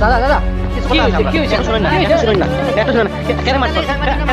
দাদা দাদা। কি হয়েছে? কি হয়েছে? শুনেন না শুনেন না এটা শুনেন না। কেন মারছেন কেন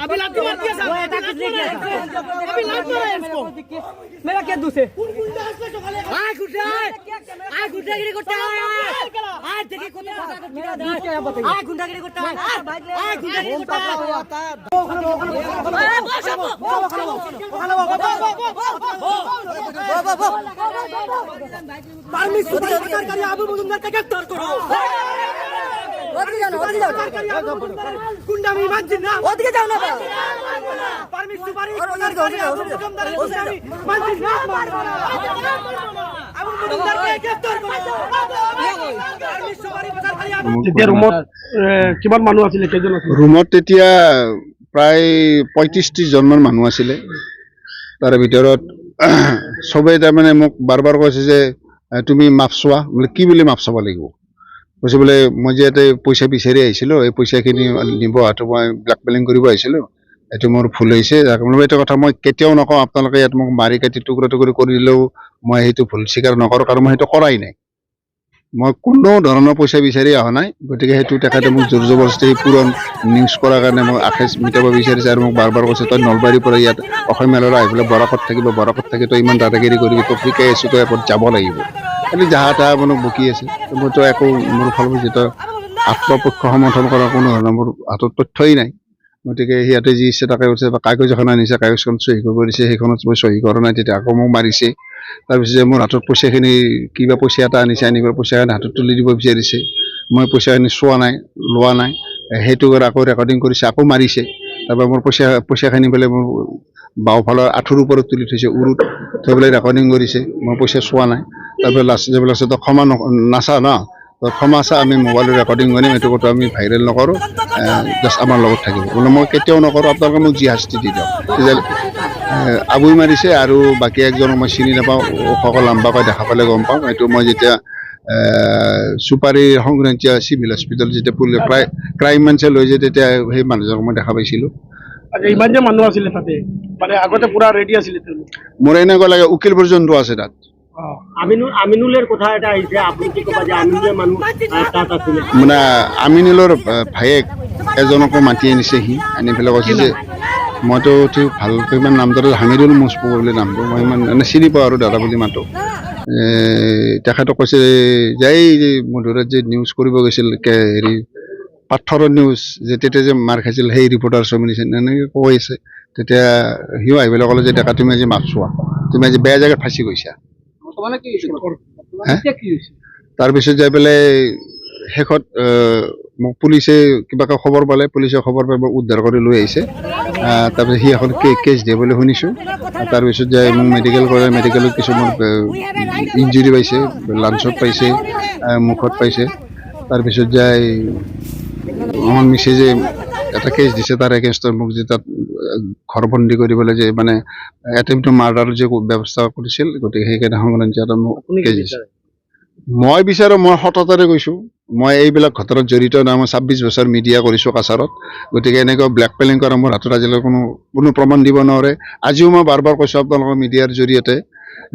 अभी लात मार दिया साहब अभी लात मारा अभी लात मारा इसको मेरा क्या दूसरे आ गुड्डा आ गुंडागिरी करता है आ देखिए कौन मेरा दांत क्या बताइए आ गुंडागिरी करता है आ गुंडागिरी करता है ओखलो ओखलो ओखलो ओखलो ओखलो ओखलो पार्लिमेंट सुधार करिए अभी मुझे करके गिरफ्तार करो গুন্ডামি মানছি না মজুমদারকে গ্রেফতার করো পারমিট সুপারি তেতিয়া ৰুমত কিমান মানুহ আছিলে। ৰুমত তেতিয়া প্ৰায় মানুহ আছিলে তাৰে ভিতৰত চবেই তাৰমানে মোক বাৰ বাৰ কৈছে যে তুমি মাপ চোৱা। বোলে, কি বুলি মাপ চাব লাগিব? কৈছে বোলে, মই যে ইয়াতে পইচা বিচাৰি আহিছিলোঁ, এই পইচাখিনি নিব অহাটো মই ব্লেকমেইলিং কৰিব আহিছিলোঁ, এইটো মোৰ ভুল হৈছে যাক এইটো কথা মই কেতিয়াও নকওঁ, আপোনালোকে ইয়াত মোক মাৰি কাটি টুকুৰা টুকুৰি কৰি দিলেও মই সেইটো ভুল স্বীকাৰ নকৰোঁ, কাৰণ মই সেইটো কৰাই নাই। মই কোনো ধৰণৰ পইচা বিচাৰি অহা নাই, গতিকে সেইটো তেখেতে মোক জোৰ জবৰদস্তি পূৰণ নিউজ কৰাৰ কাৰণে মোক আশেষ মিটাব বিচাৰিছে আৰু মোক বাৰ বাৰ কৈছে, তই নলবাৰীৰ পৰা ইয়াত অসমীয়া ল'ৰা আহি পেলাই বৰাকত থাকিব বৰাকত থাকি তই ইমান দাদাগিৰি কৰিবি, তোক শিকাই আছোঁ, তই এপত যাব লাগিব। খালি যাহা তাহা মোক বকি আছে মইতো একো মোৰ ফালৰ পৰা যিটো আত্মপক্ষ সমৰ্থন কৰাৰ কোনো ধৰণৰ মোৰ হাতত তথ্যই নাই। গতিকে সিহঁতে যি ইচ্ছে তাকে কৰিছে, বা কাগজ এখন আনিছে কাগজখন চহী কৰিব দিছে, সেইখনত মই চহী কৰা নাই, তেতিয়া আকৌ মোক মাৰিছে। তাৰপিছত যে মোৰ হাতত পইচাখিনি, কিবা পইচা এটা আনিছে, আনি পেলাই পইচাখিনি হাতত তুলি দিব বিচাৰিছে। মই পইচাখিনি চোৱা নাই, লোৱা নাই, সেইটো আকৌ ৰেকৰ্ডিং কৰিছে, আকৌ মাৰিছে। তাৰপৰা মোৰ পইচা, পইচাখিনি পেলাই মোৰ বাওঁফালৰ আঁঠুৰ ওপৰত তুলি থৈছে, উৰুত থৈ পেলাই ৰেকৰ্ডিং কৰিছে, মই পইচা চোৱা নাই। তাৰপৰা লাষ্ট লাষ্টত ক্ষমা নাচা ন? তো ক্ষমা আমি মোবাইলত ৰেকৰ্ডিং কৰিম এইটো কথা আমি ভাইৰেল নকৰোঁ জাষ্ট আমাৰ লগত থাকিব। বোলে মই কেতিয়াও নকৰোঁ আপোনালোকে মোক যি শাস্তি দি দিয়ক। আবুই মাৰিছে আৰু বাকী একজনক মই চিনি নাপাওঁ ওখকৈ লাম্বাকৈ দেখা পালে গম পাওঁ এইটো মই যেতিয়া চুপাৰী সংক্ৰান্তীয় চিভিল হস্পিটেল যেতিয়া পুলি ক্ৰাই ক্ৰাইম ব্ৰাঞ্চে লৈ যায় তেতিয়া সেই মানুহজনক মই দেখা পাইছিলোঁ। আচ্ছা ইমান যে মানুহ আছিলে তাতে মানে আগতে পুৰা ৰেডি আছিলে মোৰ এনেকুৱা লাগে উকিল পৰ্যন্ত আছে তাত। মানে আমিনুলৰ ভায়েক এজনকো মাতি আনিছে সি। আনি পেলাই কৈছে যে, মইতো ভালকৈ ইমান নামটো হামিদুল মুজপু বুলি নামটো মই ইমান এনে চিনি পাওঁ আৰু দাদা বুলি মাতো। তেখেতক কৈছে যে এই যে মধুৰত যে নিউজ কৰিব গৈছিল হেৰি, পাথৰৰ নিউজ যে তেতিয়া যে মাৰ খাইছিল, সেই ৰিপৰ্টাৰ চমিনিছে এনেকৈ কৈ আছে। তেতিয়া সিও আহি পেলাই ক'লে যে, ডেকা, তুমি আজি মাছ চোৱা। তুমি আজি বেয়া জেগাত ফাঁচি গৈছা। হে? তাৰপিছত যাই পেলাই শেষত পুলিচে কিবাকে খবৰ পালে পুলিচে খবৰ পাই উদ্ধাৰ কৰি লৈ আহিছে। তাৰপিছত সি এখন কে কেছ দিয়ে বুলি শুনিছোঁ। তাৰপিছত যাই মোক মেডিকেল কৰে মেডিকেলত কিছুমান ইঞ্জুৰি পাইছে লাঞ্চত পাইছে মুখত পাইছে। তাৰপিছত যাই আমার মিছেজে এটা কেছ দিছে তাৰ এগেইনষ্টত মোক যে তাত আহ, ঘৰ বন্দী কৰিবলৈ যে মানে এটেম্প টু মাৰ্ডাৰ যে ব্যৱস্থা কৰিছিল গতিকে সেইকাৰণে দিছে মই বিচাৰোঁ মই সততাৰে কৈছোঁ মই এইবিলাক ঘটনাত জড়িত নাই মই ছাব্বিছ বছৰ মিডিয়া কৰিছোঁ কাছাৰত গতিকে এনেকুৱা ব্লেক পেলিং কৰা মোৰ হাতত আজিলৈ কোনো কোনো প্ৰমাণ দিব নোৱাৰে। আজিও মই বাৰ বাৰ কৈছোঁ আপোনালোকৰ মিডিয়াৰ জৰিয়তে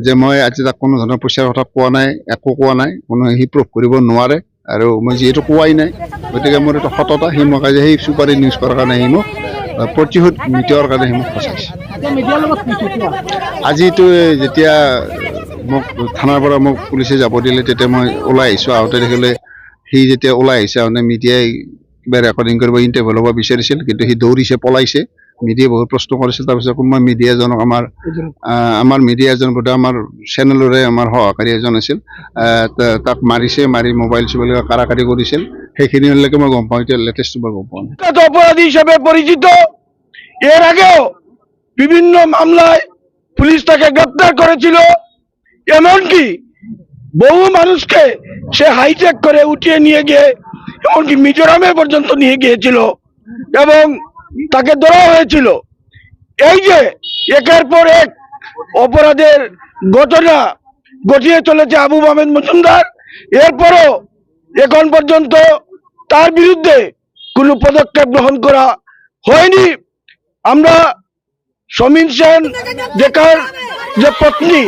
যে মই আজি তাক কোনো ধৰণৰ পইচাৰ কথা কোৱা নাই একো কোৱা নাই কোনো সি প্ৰুভ কৰিব নোৱাৰে আৰু মই যিহেতু কোৱাই নাই গতিকে মোৰ এইটো সততা সি মোক আজি সেই চুপাৰী নিউজ কৰাৰ কাৰণে সি মোক প্ৰতিশোধ মিটিওৱাৰ কাৰণে মোক ফচাইছে আজিতো যেতিয়া মোক থানাৰ পৰা মোক পুলিচে যাব দিলে, তেতিয়া মই ওলাই আহিছোঁ। আহোঁতে দেখিলে সি যেতিয়া ওলাই আহিছে মানে মিডিয়াই কিবা ৰেকৰ্ডিং কৰিব ইণ্টাৰভিউ ল'ব বিচাৰিছিল, কিন্তু সি দৌৰিছে, পলাইছে। মিডিয়াই বহুত প্ৰশ্ন কৰিছিল তাৰপিছত কোনোবা মিডিয়া এজনক আমাৰ আহ, আমাৰ মিডিয়া এজন বোধহয় আমাৰ চেনেলৰে আমাৰ সহকাৰী এজন আছিল আহ, তাক মাৰিছে মাৰি মোবাইল চোবাইল কাৰাকাৰি কৰিছিল সেইখিনিলৈকে মই গম পাওঁ এতিয়া লেটেষ্ট মই গম পোৱা নাই। কুখ্যাত অপরাধী হিসেবে পরিচিত এর আগেও বিভিন্ন মামলায় পুলিশ তাকে গ্রেপ্তার করেছিল এমনকি বহু মানুষকে সে হাইজ্যাক করে উঠিয়ে নিয়ে গিয়ে এমনকি মিজোরামে পর্যন্ত নিয়ে গিয়েছিল এবং তাকে ধরা হয়েছিল। এই যে একের পর এক অপরাধের ঘটনা ঘটিয়ে চলেছে আবু মাহমেদ মজুমদার, এরপরও এখন পর্যন্ত তার বিরুদ্ধে কোনো পদক্ষেপ গ্রহণ করা হয়নি। আমরা সমীন সেন ডেকার যে পত্নী,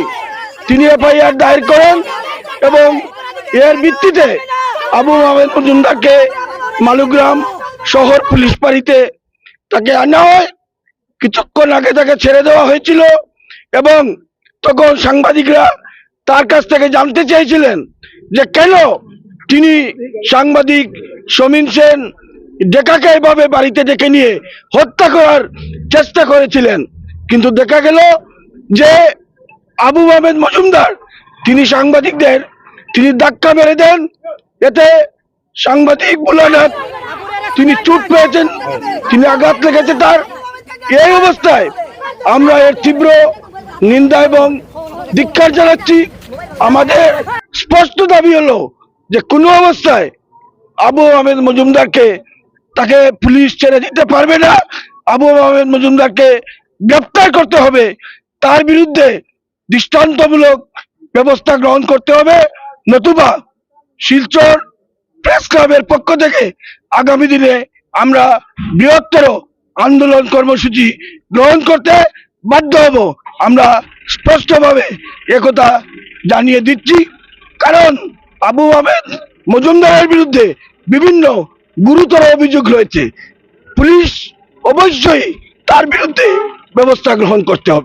তিনি এফআইআর দায়ের করেন এবং এর ভিত্তিতে আবু আহমেদ মজুমদারকে মালুগ্রাম শহর পুলিশ ফাঁড়িতে তাকে আনা হয় কিছুক্ষণ আগে তাকে ছেড়ে দেওয়া হয়েছিল এবং তখন সাংবাদিকরা তার কাছ থেকে জানতে চেয়েছিলেন যে কেন তিনি সাংবাদিক সমীন সেন ডেকাকে এভাবে বাড়িতে ডেকে নিয়ে হত্যা করার চেষ্টা করেছিলেন। কিন্তু দেখা গেল যে আবু আহমেদ মজুমদার, তিনি সাংবাদিকদের, তিনি ধাক্কা মেরে দেন। এতে সাংবাদিক বুলানাথ তিনি চুট পেয়েছেন, তিনি আঘাত লেগেছে তার। এই অবস্থায় আমরা এর তীব্র নিন্দা এবং ধিক্কার জানাচ্ছি। আমাদের স্পষ্ট দাবি হলো যে কোনো অবস্থায় আবু আহমেদ মজুমদারকে তাকে পুলিশ ছেড়ে দিতে পারবে না। আবু আহমেদ মজুমদারকে গ্রেপ্তার করতে হবে। তার বিরুদ্ধে দৃষ্টান্তমূলক ব্যবস্থা গ্রহণ করতে হবে। নতুবা শিলচর প্রেস ক্লাবের পক্ষ থেকে আগামী দিনে আমরা বৃহত্তর আন্দোলন কর্মসূচি গ্রহণ করতে বাধ্য হব। আমরা স্পষ্টভাবে একথা জানিয়ে দিচ্ছি। কারণ আবু আহমেদ মজুমদারের বিরুদ্ধে বিভিন্ন গুরুতর অভিযোগ রয়েছে। পুলিশ অবশ্যই তার বিরুদ্ধে ব্যবস্থা গ্রহণ করতে হবে।